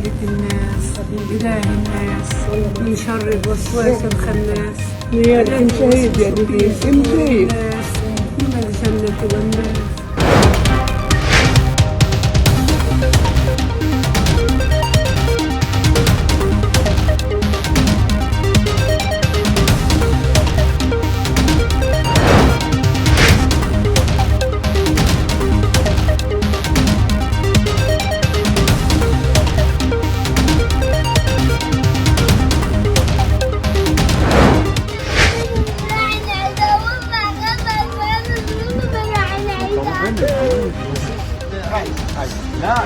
عقدة الناس إله الناس من شر الوسواس الخناس. يا شهيد يا بيبي شهيد Ai, ai. Não,